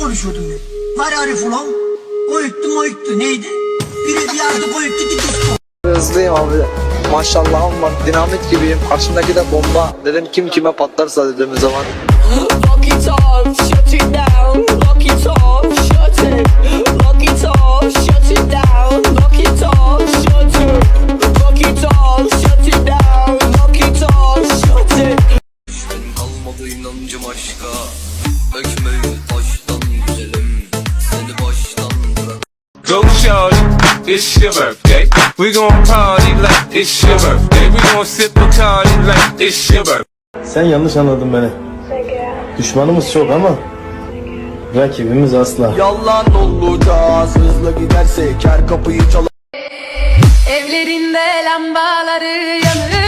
konuşuyordum ben. Var Arif ulan. O yüktü o yüktü neydi? Biri bir yardı o yüktü bir disko. Hızlıyım abi. Maşallahım var. Dinamit gibiyim. Karşımdaki de bomba. Dedim kim kime patlarsa dediğimiz zaman. Lock it off, shut it down. Lock it off, shut it. Lock it off, shut it down. Lock it off, shut it. Lock it off, shut it down. Lock it off, shut it. Kalmadı inancım aşka. Ekmeği taşta. Shorty, it's your birthday. We gon' party like it's your birthday. We gon' sip Bacardi like it's your birthday. Sen yanlış anladın beni. Düşmanımız çok ama rakibimiz asla. Yalan olacağız. Hızlı gidersek her kapıyı çalar. Evlerinde lambaları yanıyor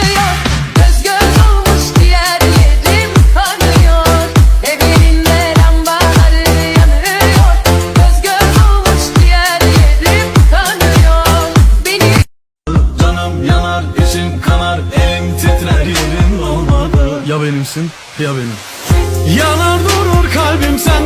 Canım yanar, içim kanar, elim titrer yerin olmadı. Ya benimsin ya benim. Yanar durur kalbim sen